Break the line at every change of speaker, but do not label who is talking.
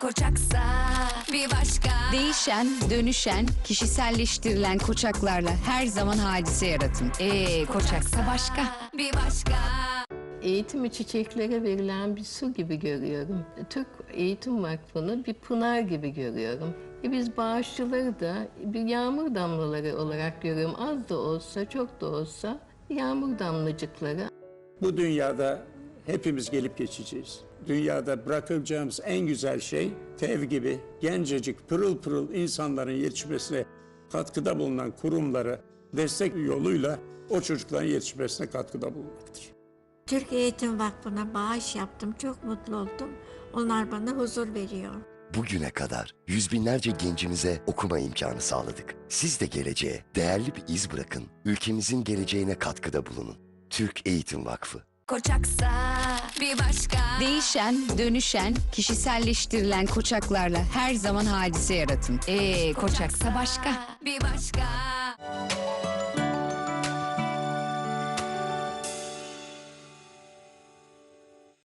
Koçaksa bir başka.
Değişen, dönüşen, kişiselleştirilen koçaklarla her zaman hadise yaratın. Ee, koçaksa başka.
Bir başka.
Eğitimi çiçeklere verilen bir su gibi görüyorum. Türk Eğitim Vakfı'nı bir pınar gibi görüyorum. E biz bağışçıları da bir yağmur damlaları olarak görüyorum. Az da olsa, çok da olsa yağmur damlacıkları.
Bu dünyada hepimiz gelip geçeceğiz. Dünyada bırakacağımız en güzel şey TEV gibi gencecik pırıl pırıl insanların yetişmesine katkıda bulunan kurumlara destek yoluyla o çocukların yetişmesine katkıda bulunmaktır.
Türk Eğitim Vakfı'na bağış yaptım. Çok mutlu oldum. Onlar bana huzur veriyor.
Bugüne kadar yüz binlerce gencimize okuma imkanı sağladık. Siz de geleceğe değerli bir iz bırakın. Ülkemizin geleceğine katkıda bulunun. Türk Eğitim Vakfı.
Koçaksa bir başka.
Değişen, dönüşen, kişiselleştirilen koçaklarla her zaman hadise yaratın. Ee, koçaksa başka.
Bir başka.